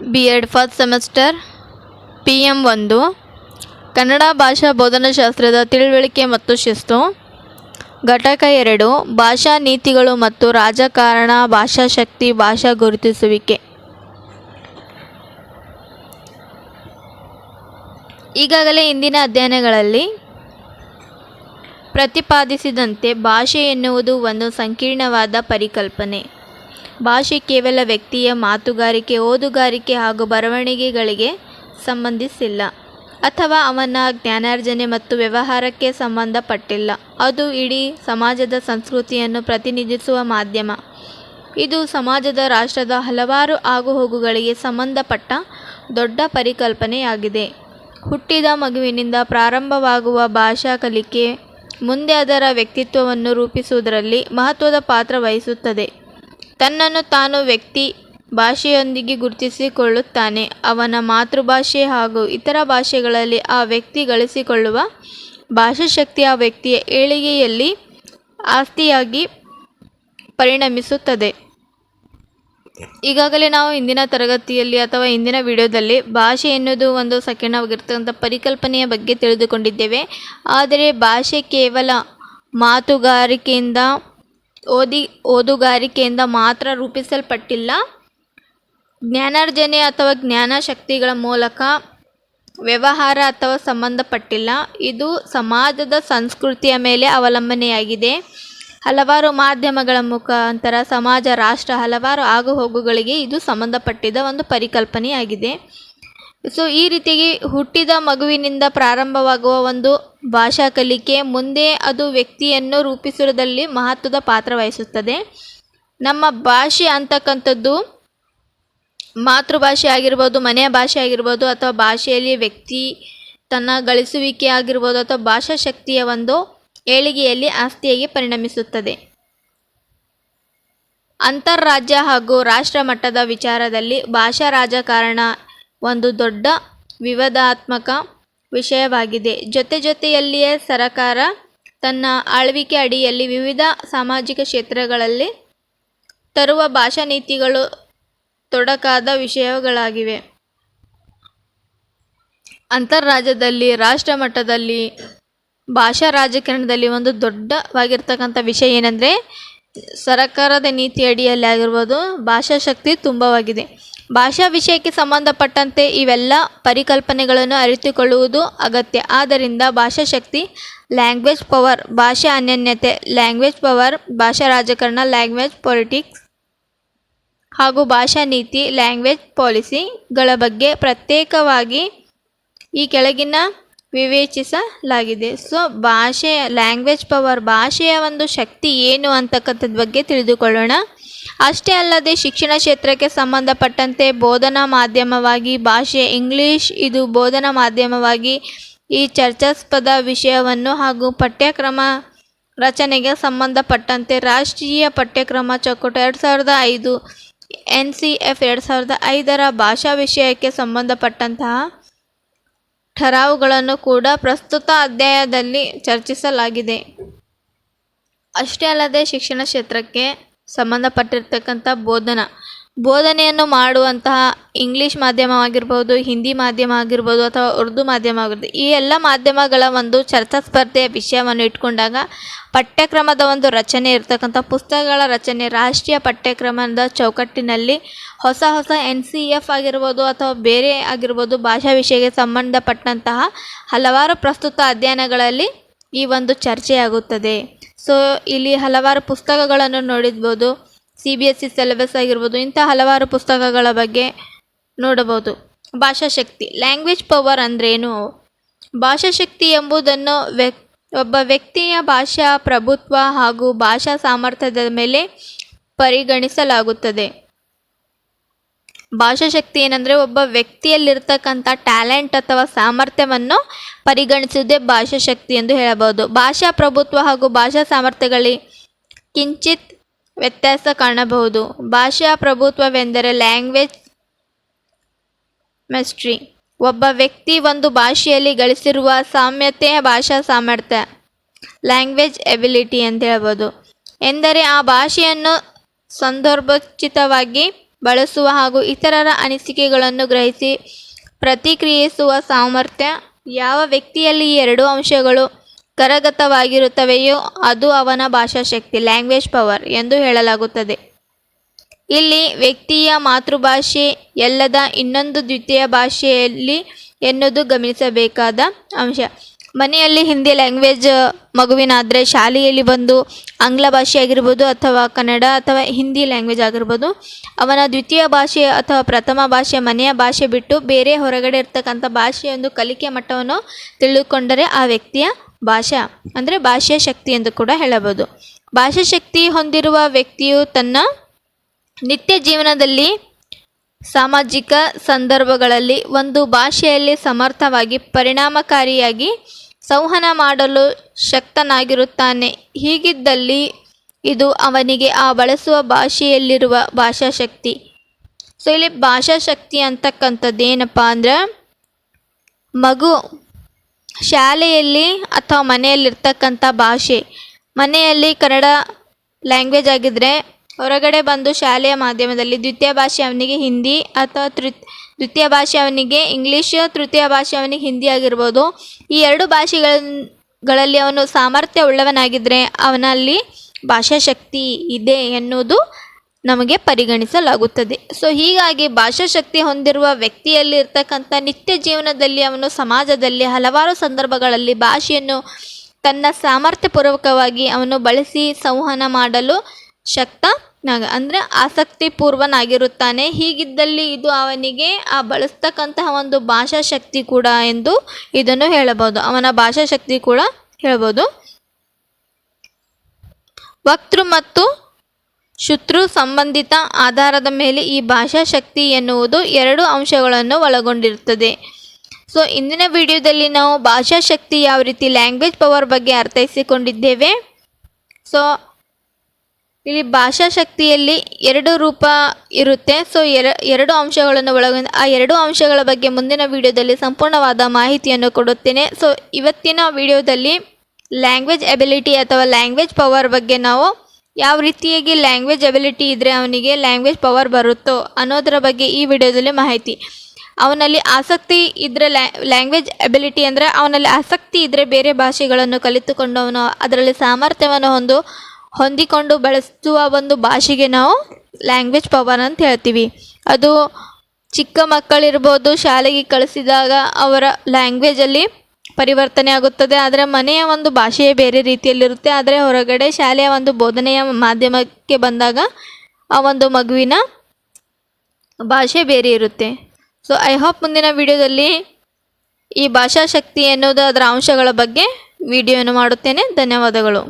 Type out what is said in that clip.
B Ed first semester P M ಒಂದು ಕನ್ನಡ ಭಾಷಾ ಬೋಧನಾಶಾಸ್ತ್ರದ ತಿಳುವಳಿಕೆ ಮತ್ತು ಶಿಸ್ತು ಘಟಕ ಎರಡು ಭಾಷಾ ನೀತಿಗಳು ಮತ್ತು ರಾಜಕಾರಣ ಭಾಷಾಶಕ್ತಿ ಭಾಷಾ ಗುರುತಿಸುವಿಕೆ ಈಗಾಗಲೇ ಇಂದಿನ ಅಧ್ಯಯನಗಳಲ್ಲಿ ಪ್ರತಿಪಾದಿಸಿದಂತೆ ಭಾಷೆ ಎನ್ನುವುದು ಒಂದು ಸಂಕೀರ್ಣವಾದ ಪರಿಕಲ್ಪನೆ. ಭಾಷೆ ಕೇವಲ ವ್ಯಕ್ತಿಯ ಮಾತುಗಾರಿಕೆ, ಓದುಗಾರಿಕೆ ಹಾಗೂ ಬರವಣಿಗೆಗಳಿಗೆ ಸಂಬಂಧಿಸಿಲ್ಲ ಅಥವಾ ಅವನ ಜ್ಞಾನಾರ್ಜನೆ ಮತ್ತು ವ್ಯವಹಾರಕ್ಕೆ ಸಂಬಂಧಪಟ್ಟಿಲ್ಲ. ಅದು ಇಡೀ ಸಮಾಜದ ಸಂಸ್ಕೃತಿಯನ್ನು ಪ್ರತಿನಿಧಿಸುವ ಮಾಧ್ಯಮ. ಇದು ಸಮಾಜದ ರಾಷ್ಟ್ರದ ಹಲವಾರು ಆಗುಹೋಗುಗಳಿಗೆ ಸಂಬಂಧಪಟ್ಟ ದೊಡ್ಡ ಪರಿಕಲ್ಪನೆಯಾಗಿದೆ. ಹುಟ್ಟಿದ ಮಗುವಿನಿಂದ ಪ್ರಾರಂಭವಾಗುವ ಭಾಷಾ ಕಲಿಕೆ ಮುಂದೆ ಅದರ ವ್ಯಕ್ತಿತ್ವವನ್ನು ರೂಪಿಸುವುದರಲ್ಲಿ ಮಹತ್ವದ ಪಾತ್ರ ವಹಿಸುತ್ತದೆ. ತನ್ನನ್ನು ತಾನು ವ್ಯಕ್ತಿ ಭಾಷೆಯೊಂದಿಗೆ ಗುರುತಿಸಿಕೊಳ್ಳುತ್ತಾನೆ. ಅವನ ಮಾತೃಭಾಷೆ ಹಾಗೂ ಇತರ ಭಾಷೆಗಳಲ್ಲಿ ಆ ವ್ಯಕ್ತಿ ಗಳಿಸಿಕೊಳ್ಳುವ ಭಾಷಾಶಕ್ತಿ ಆ ವ್ಯಕ್ತಿಯ ಏಳಿಗೆಯಲ್ಲಿ ಆಸ್ತಿಯಾಗಿ ಪರಿಣಮಿಸುತ್ತದೆ. ಈಗಾಗಲೇ ನಾವು ಇಂದಿನ ತರಗತಿಯಲ್ಲಿ ಅಥವಾ ಇಂದಿನ ವಿಡಿಯೋದಲ್ಲಿ ಭಾಷೆ ಎನ್ನುವುದು ಒಂದು ಸಂಕೀರ್ಣವಾಗಿರ್ತಕ್ಕಂಥ ಪರಿಕಲ್ಪನೆಯ ಬಗ್ಗೆ ತಿಳಿದುಕೊಂಡಿದ್ದೇವೆ. ಆದರೆ ಭಾಷೆ ಕೇವಲ ಮಾತುಗಾರಿಕೆಯಿಂದ ಓದಿ, ಓದುಗಾರಿಕೆಯಿಂದ ಮಾತ್ರ ರೂಪಿಸಲ್ಪಟ್ಟಿಲ್ಲ. ಜ್ಞಾನಾರ್ಜನೆ ಅಥವಾ ಜ್ಞಾನ ಶಕ್ತಿಗಳ ಮೂಲಕ ವ್ಯವಹಾರ ಅಥವಾ ಸಂಬಂಧಪಟ್ಟಿಲ್ಲ. ಇದು ಸಮಾಜದ ಸಂಸ್ಕೃತಿಯ ಮೇಲೆ ಅವಲಂಬನೆಯಾಗಿದೆ. ಹಲವಾರು ಮಾಧ್ಯಮಗಳ ಮುಖಾಂತರ ಸಮಾಜ, ರಾಷ್ಟ್ರ ಹಲವಾರು ಆಗುಹೋಗುಗಳಿಗೆ ಇದು ಸಂಬಂಧಪಟ್ಟಿದ ಒಂದು ಪರಿಕಲ್ಪನೆಯಾಗಿದೆ. ಸೊ ಈ ರೀತಿಯಾಗಿ ಹುಟ್ಟಿದ ಮಗುವಿನಿಂದ ಪ್ರಾರಂಭವಾಗುವ ಒಂದು ಭಾಷಾ ಕಲಿಕೆ, ಮುಂದೆ ಅದು ವ್ಯಕ್ತಿಯನ್ನು ರೂಪಿಸುವುದರಲ್ಲಿ ಮಹತ್ವದ ಪಾತ್ರ ವಹಿಸುತ್ತದೆ. ನಮ್ಮ ಭಾಷೆ ಅಂತಕ್ಕಂಥದ್ದು ಮಾತೃಭಾಷೆ ಆಗಿರ್ಬೋದು, ಮನೆಯ ಭಾಷೆ ಆಗಿರ್ಬೋದು, ಅಥವಾ ಭಾಷೆಯಲ್ಲಿ ವ್ಯಕ್ತಿ ತನ್ನ ಗಳಿಸುವಿಕೆ ಆಗಿರ್ಬೋದು, ಅಥವಾ ಭಾಷಾ ಶಕ್ತಿಯ ಒಂದು ಏಳಿಗೆಯಲ್ಲಿ ಆಸ್ತಿಯಾಗಿ ಪರಿಣಮಿಸುತ್ತದೆ. ಅಂತಾರಾಜ್ಯ ಹಾಗೂ ರಾಷ್ಟ್ರ ಮಟ್ಟದ ವಿಚಾರದಲ್ಲಿ ಭಾಷಾ ರಾಜಕಾರಣ ಒಂದು ದೊಡ್ಡ ವಿವಾದಾತ್ಮಕ ವಿಷಯವಾಗಿದೆ. ಜೊತೆ ಜೊತೆಯಲ್ಲಿಯೇ ಸರಕಾರ ತನ್ನ ಆಳ್ವಿಕೆ ಅಡಿಯಲ್ಲಿ ವಿವಿಧ ಸಾಮಾಜಿಕ ಕ್ಷೇತ್ರಗಳಲ್ಲಿ ತರುವ ಭಾಷಾ ನೀತಿಗಳು ತೊಡಕಾದ ವಿಷಯಗಳಾಗಿವೆ. ಅಂತರ್ರಾಜ್ಯದಲ್ಲಿ, ರಾಷ್ಟ್ರ ಮಟ್ಟದಲ್ಲಿ, ಭಾಷಾ ರಾಜಕಾರಣದಲ್ಲಿ ಒಂದು ದೊಡ್ಡವಾಗಿರ್ತಕ್ಕಂಥ ವಿಷಯ ಏನಂದರೆ, ಸರಕಾರದ ನೀತಿ ಅಡಿಯಲ್ಲಿ ಆಗಿರ್ಬೋದು ಭಾಷಾಶಕ್ತಿ ತುಂಬವಾಗಿದೆ. ಭಾಷಾ ವಿಷಯಕ್ಕೆ ಸಂಬಂಧಪಟ್ಟಂತೆ ಇವೆಲ್ಲ ಪರಿಕಲ್ಪನೆಗಳನ್ನು ಅರಿತುಕೊಳ್ಳುವುದು ಅಗತ್ಯ. ಆದ್ದರಿಂದ ಭಾಷಾಶಕ್ತಿ ಲ್ಯಾಂಗ್ವೇಜ್ ಪವರ್, ಭಾಷಾ ಅನನ್ಯತೆ, ಲ್ಯಾಂಗ್ವೇಜ್ ಪವರ್, ಭಾಷಾ ರಾಜಕಾರಣ, ಲ್ಯಾಂಗ್ವೇಜ್ ಪೊಲಿಟಿಕ್ಸ್ ಹಾಗೂ ಭಾಷಾ ನೀತಿ, ಲ್ಯಾಂಗ್ವೇಜ್ ಪಾಲಿಸಿಗಳ ಬಗ್ಗೆ ಪ್ರತ್ಯೇಕವಾಗಿ ಈ ಕೆಳಗಿನ ವಿವೇಚಿಸಲಾಗಿದೆ. ಸೊ, ಭಾಷೆ ಲ್ಯಾಂಗ್ವೇಜ್ ಪವರ್ ಭಾಷೆಯ ಒಂದು ಶಕ್ತಿ ಏನು ಅಂತಕ್ಕಂಥದ್ದು ಬಗ್ಗೆ ತಿಳಿದುಕೊಳ್ಳೋಣ. ಅಷ್ಟೇ ಅಲ್ಲದೆ ಶಿಕ್ಷಣ ಕ್ಷೇತ್ರಕ್ಕೆ ಸಂಬಂಧಪಟ್ಟಂತೆ ಬೋಧನಾ ಮಾಧ್ಯಮವಾಗಿ ಭಾಷೆ, ಇಂಗ್ಲೀಷ್, ಇದು ಬೋಧನಾ ಮಾಧ್ಯಮವಾಗಿ ಈ ಚರ್ಚಾಸ್ಪದ ವಿಷಯವನ್ನು ಹಾಗೂ ಪಠ್ಯಕ್ರಮ ರಚನೆಗೆ ಸಂಬಂಧಪಟ್ಟಂತೆ ರಾಷ್ಟ್ರೀಯ ಪಠ್ಯಕ್ರಮ ಚೌಕಟ್ಟು ಎರಡು ಸಾವಿರದ ಐದು, ಎನ್ ಸಿ ಎಫ್ ಎರಡು ಸಾವಿರದ ಐದರ ಭಾಷಾ ವಿಷಯಕ್ಕೆ ಸಂಬಂಧಪಟ್ಟಂತಹ ಠರಾವುಗಳನ್ನು ಕೂಡ ಪ್ರಸ್ತುತ ಅಧ್ಯಾಯದಲ್ಲಿ ಚರ್ಚಿಸಲಾಗಿದೆ. ಅಷ್ಟೇ ಅಲ್ಲದೆ ಶಿಕ್ಷಣ ಕ್ಷೇತ್ರಕ್ಕೆ ಸಂಬಂಧಪಟ್ಟಿರ್ತಕ್ಕಂಥ ಬೋಧನಾ ಬೋಧನೆಯನ್ನು ಮಾಡುವಂತಹ ಇಂಗ್ಲೀಷ್ ಮಾಧ್ಯಮವಾಗಿರ್ಬೋದು ಹಿಂದಿ ಮಾಧ್ಯಮ ಆಗಿರ್ಬೋದು ಅಥವಾ ಉರ್ದು ಮಾಧ್ಯಮ ಆಗಿರ್ಬೋದು, ಈ ಎಲ್ಲ ಮಾಧ್ಯಮಗಳ ಒಂದು ಚರ್ಚಾ ಸ್ಪರ್ಧೆಯ ವಿಷಯವನ್ನು ಇಟ್ಕೊಂಡಾಗ ಪಠ್ಯಕ್ರಮದ ಒಂದು ರಚನೆ ಇರ್ತಕ್ಕಂಥ ಪುಸ್ತಕಗಳ ರಚನೆ, ರಾಷ್ಟ್ರೀಯ ಪಠ್ಯಕ್ರಮದ ಚೌಕಟ್ಟಿನಲ್ಲಿ ಹೊಸ ಹೊಸ ಎನ್ ಸಿ ಎಫ್ ಆಗಿರ್ಬೋದು ಅಥವಾ ಬೇರೆ ಆಗಿರ್ಬೋದು ಭಾಷಾ ವಿಷಯಕ್ಕೆ ಸಂಬಂಧಪಟ್ಟಂತಹ ಹಲವಾರು ಪ್ರಸ್ತುತ ಅಧ್ಯಯನಗಳಲ್ಲಿ ಈ ಒಂದು ಚರ್ಚೆಯಾಗುತ್ತದೆ. ಸೊ ಇಲ್ಲಿ ಹಲವಾರು ಪುಸ್ತಕಗಳನ್ನು ನೋಡಿರ್ಬೋದು. C B S C syllabus ಆಗಿರ್ಬೋದು ಇಂಥ ಹಲವಾರು ಪುಸ್ತಕಗಳ ಬಗ್ಗೆ ನೋಡಬಹುದು. ಭಾಷಾಶಕ್ತಿ. ಲ್ಯಾಂಗ್ವೇಜ್ ಪವರ್ ಅಂದ್ರೇನು? ಭಾಷಾಶಕ್ತಿ ಎಂಬುದನ್ನು ವ್ಯಕ್ ಒಬ್ಬ ವ್ಯಕ್ತಿಯ ಭಾಷಾ ಪ್ರಭುತ್ವ ಹಾಗೂ ಭಾಷಾ ಸಾಮರ್ಥ್ಯದ ಮೇಲೆ ಪರಿಗಣಿಸಲಾಗುತ್ತದೆ. ಭಾಷಾಶಕ್ತಿ ಏನಂದರೆ ಒಬ್ಬ ವ್ಯಕ್ತಿಯಲ್ಲಿರ್ತಕ್ಕಂಥ ಟ್ಯಾಲೆಂಟ್ ಅಥವಾ ಸಾಮರ್ಥ್ಯವನ್ನು ಪರಿಗಣಿಸುವುದೇ ಭಾಷಾಶಕ್ತಿ ಎಂದು ಹೇಳಬಹುದು. ಭಾಷಾ ಪ್ರಭುತ್ವ ಹಾಗೂ ಭಾಷಾ ಸಾಮರ್ಥ್ಯಗಳಲ್ಲಿ ಕಿಂಚಿತ್ ವ್ಯತ್ಯಾಸ ಕಾಣಬಹುದು. ಭಾಷಾ ಪ್ರಭುತ್ವವೆಂದರೆ ಲ್ಯಾಂಗ್ವೇಜ್ ಮೆಸ್ಟ್ರಿ ಒಬ್ಬ ವ್ಯಕ್ತಿ ಒಂದು ಭಾಷೆಯಲ್ಲಿ ಗಳಿಸಿರುವ ಸಾಮ್ಯತೆ ಭಾಷಾ ಸಾಮರ್ಥ್ಯ, ಲ್ಯಾಂಗ್ವೇಜ್ ಎಬಿಲಿಟಿ ಅಂತ ಹೇಳ್ಬೋದು. ಎಂದರೆ ಆ ಭಾಷೆಯನ್ನು ಸಂದರ್ಭೋಚಿತವಾಗಿ ಬಳಸುವ ಹಾಗೂ ಇತರರ ಅನಿಸಿಕೆಗಳನ್ನು ಗ್ರಹಿಸಿ ಪ್ರತಿಕ್ರಿಯಿಸುವ ಸಾಮರ್ಥ್ಯ, ಯಾವ ವ್ಯಕ್ತಿಯಲ್ಲಿ ಎರಡು ಅಂಶಗಳು ಕರಗತವಾಗಿರುತ್ತವೆಯೋ ಅದು ಅವನ ಭಾಷಾಶಕ್ತಿ ಲ್ಯಾಂಗ್ವೇಜ್ ಪವರ್ ಎಂದು ಹೇಳಲಾಗುತ್ತದೆ. ಇಲ್ಲಿ ವ್ಯಕ್ತಿಯ ಮಾತೃಭಾಷೆ ಎಲ್ಲದ ಇನ್ನೊಂದು ದ್ವಿತೀಯ ಭಾಷೆಯಲ್ಲಿ ಎನ್ನುವುದು ಗಮನಿಸಬೇಕಾದ ಅಂಶ. ಮನೆಯಲ್ಲಿ ಹಿಂದಿ ಲ್ಯಾಂಗ್ವೇಜ್ ಮಗುವಿನಾದರೆ ಶಾಲೆಯಲ್ಲಿ ಬಂದು ಆಂಗ್ಲ ಭಾಷೆ ಆಗಿರ್ಬೋದು ಅಥವಾ ಕನ್ನಡ ಅಥವಾ ಹಿಂದಿ ಲ್ಯಾಂಗ್ವೇಜ್ ಆಗಿರ್ಬೋದು, ಅವನ ದ್ವಿತೀಯ ಭಾಷೆ ಅಥವಾ ಪ್ರಥಮ ಭಾಷೆ ಮನೆಯ ಭಾಷೆ ಬಿಟ್ಟು ಬೇರೆ ಹೊರಗಡೆ ಇರ್ತಕ್ಕಂಥ ಭಾಷೆಯೊಂದು ಕಲಿಕೆ ಮಟ್ಟವನ್ನು ತಿಳಿದುಕೊಂಡರೆ ಆ ವ್ಯಕ್ತಿಯ ಭಾಷಾ, ಅಂದರೆ ಭಾಷೆಯ ಶಕ್ತಿ ಎಂದು ಕೂಡ ಹೇಳಬಹುದು. ಭಾಷಾ ಶಕ್ತಿ ಹೊಂದಿರುವ ವ್ಯಕ್ತಿಯು ತನ್ನ ನಿತ್ಯ ಜೀವನದಲ್ಲಿ ಸಾಮಾಜಿಕ ಸಂದರ್ಭಗಳಲ್ಲಿ ಒಂದು ಭಾಷೆಯಲ್ಲಿ ಸಮರ್ಥವಾಗಿ ಪರಿಣಾಮಕಾರಿಯಾಗಿ ಸಂವಹನ ಮಾಡಲು ಶಕ್ತನಾಗಿರುತ್ತಾನೆ. ಹೀಗಿದ್ದಲ್ಲಿ ಇದು ಅವನಿಗೆ ಆ ಬಳಸುವ ಭಾಷೆಯಲ್ಲಿರುವ ಭಾಷಾಶಕ್ತಿ ಸೊ, ಇಲ್ಲಿ ಭಾಷಾಶಕ್ತಿ ಅಂತಕ್ಕಂಥದ್ದು ಏನಪ್ಪ ಅಂದ್ರೆ ಮಗು ಶಾಲೆಯಲ್ಲಿ ಅಥವಾ ಮನೆಯಲ್ಲಿರ್ತಕ್ಕಂಥ ಭಾಷೆ, ಮನೆಯಲ್ಲಿ ಕನ್ನಡ ಲ್ಯಾಂಗ್ವೇಜ್ ಆಗಿದ್ದರೆ ಹೊರಗಡೆ ಬಂದು ಶಾಲೆಯ ಮಾಧ್ಯಮದಲ್ಲಿ ದ್ವಿತೀಯ ಭಾಷೆ ಅವನಿಗೆ ಹಿಂದಿ ಅಥವಾ ತೃ, ದ್ವಿತೀಯ ಭಾಷೆ ಅವನಿಗೆ ಇಂಗ್ಲೀಷ್, ತೃತೀಯ ಭಾಷೆ ಅವನಿಗೆ ಹಿಂದಿ ಆಗಿರ್ಬೋದು. ಈ ಎರಡು ಭಾಷೆಗಳಲ್ಲಿ ಅವನು ಸಾಮರ್ಥ್ಯ ಉಳ್ಳವನಾಗಿದ್ದರೆ ಅವನಲ್ಲಿ ಭಾಷಾಶಕ್ತಿ ಇದೆ ಎನ್ನುವುದು ನಮಗೆ ಪರಿಗಣಿಸಲಾಗುತ್ತದೆ. ಸೊ ಹೀಗಾಗಿ ಭಾಷಾಶಕ್ತಿ ಹೊಂದಿರುವ ವ್ಯಕ್ತಿಯಲ್ಲಿ ಇರ್ತಕ್ಕಂಥ ನಿತ್ಯ ಜೀವನದಲ್ಲಿ ಅವನು ಸಮಾಜದಲ್ಲಿ ಹಲವಾರು ಸಂದರ್ಭಗಳಲ್ಲಿ ಭಾಷೆಯನ್ನು ತನ್ನ ಸಾಮರ್ಥ್ಯಪೂರ್ವಕವಾಗಿ ಅವನು ಬಳಸಿ ಸಂವಹನ ಮಾಡಲು ಶಕ್ತ ನಾಗ, ಅಂದರೆ ಆಸಕ್ತಿಪೂರ್ವನಾಗಿರುತ್ತಾನೆ. ಹೀಗಿದ್ದಲ್ಲಿ ಇದು ಅವನಿಗೆ ಆ ಬಳಸ್ತಕ್ಕಂತಹ ಒಂದು ಭಾಷಾಶಕ್ತಿ ಕೂಡ ಎಂದು ಇದನ್ನು ಹೇಳಬಹುದು. ಅವನ ಭಾಷಾಶಕ್ತಿ ಕೂಡ ಹೇಳ್ಬೋದು. ವಕ್ತೃ ಮತ್ತು ಶುತೃ ಸಂಬಂಧಿತ ಆಧಾರದ ಮೇಲೆ ಈ ಭಾಷಾ ಶಕ್ತಿ ಎನ್ನುವುದು ಎರಡು ಅಂಶಗಳನ್ನು ಒಳಗೊಂಡಿರುತ್ತದೆ. ಸೊ ಇಂದಿನ ವಿಡಿಯೋದಲ್ಲಿ ನಾವು ಭಾಷಾ ಶಕ್ತಿ ಯಾವ ರೀತಿ ಲ್ಯಾಂಗ್ವೇಜ್ ಪವರ್ ಬಗ್ಗೆ ಅರ್ಥೈಸಿಕೊಂಡಿದ್ದೇವೆ. ಸೊ ಇಲ್ಲಿ ಭಾಷಾ ಶಕ್ತಿಯಲ್ಲಿ ಎರಡು ರೂಪ ಇರುತ್ತೆ. ಸೊ ಎರ, ಎರಡು ಅಂಶಗಳನ್ನು ಒಳಗೊಂಡ, ಆ ಎರಡು ಅಂಶಗಳ ಬಗ್ಗೆ ಮುಂದಿನ ವಿಡಿಯೋದಲ್ಲಿ ಸಂಪೂರ್ಣವಾದ ಮಾಹಿತಿಯನ್ನು ಕೊಡುತ್ತೇನೆ. ಸೊ ಇವತ್ತಿನ ವಿಡಿಯೋದಲ್ಲಿ ಲ್ಯಾಂಗ್ವೇಜ್ ಎಬಿಲಿಟಿ ಅಥವಾ ಲ್ಯಾಂಗ್ವೇಜ್ ಪವರ್ ಬಗ್ಗೆ ನಾವು ಯಾವ ರೀತಿಯಾಗಿ ಲ್ಯಾಂಗ್ವೇಜ್ ಎಬಿಲಿಟಿ ಇದ್ದರೆ ಅವನಿಗೆ ಲ್ಯಾಂಗ್ವೇಜ್ ಪವರ್ ಬರುತ್ತೋ ಅನ್ನೋದರ ಬಗ್ಗೆ ಈ ವಿಡಿಯೋದಲ್ಲಿ ಮಾಹಿತಿ. ಅವನಲ್ಲಿ ಆಸಕ್ತಿ ಇದ್ದರೆ ಲ್ಯಾಂಗ್ವೇಜ್ ಎಬಿಲಿಟಿ ಅಂದರೆ ಅವನಲ್ಲಿ ಆಸಕ್ತಿ ಇದ್ದರೆ ಬೇರೆ ಭಾಷೆಗಳನ್ನು ಕಲಿತುಕೊಂಡು ಅವನು ಅದರಲ್ಲಿ ಸಾಮರ್ಥ್ಯವನ್ನು ಹೊಂದು, ಹೊಂದಿಕೊಂಡು ಬಳಸುವ ಒಂದು ಭಾಷೆಗೆ ನಾವು ಲ್ಯಾಂಗ್ವೇಜ್ ಪವರ್ ಅಂತ ಹೇಳ್ತೀವಿ. ಅದು ಚಿಕ್ಕ ಮಕ್ಕಳಿರ್ಬೋದು, ಶಾಲೆಗೆ ಕಳಿಸಿದಾಗ ಅವರ ಲ್ಯಾಂಗ್ವೇಜಲ್ಲಿ ಪರಿವರ್ತನೆ ಆಗುತ್ತದೆ. ಆದರೆ ಮನೆಯ ಒಂದು ಭಾಷೆಯೇ ಬೇರೆ ರೀತಿಯಲ್ಲಿರುತ್ತೆ. ಆದರೆ ಹೊರಗಡೆ ಶಾಲೆಯ ಒಂದು ಬೋಧನೆಯ ಮಾಧ್ಯಮಕ್ಕೆ ಬಂದಾಗ ಆ ಒಂದು ಮಗುವಿನ ಭಾಷೆ ಬೇರೆ ಇರುತ್ತೆ. ಸೊ ಐ ಹೋಪ್ ಮುಂದಿನ ವಿಡಿಯೋದಲ್ಲಿ ಈ ಭಾಷಾಶಕ್ತಿ ಎನ್ನುವುದು ಅದರ ಅಂಶಗಳ ಬಗ್ಗೆ ವಿಡಿಯೋವನ್ನು ಮಾಡುತ್ತೇನೆ. ಧನ್ಯವಾದಗಳು.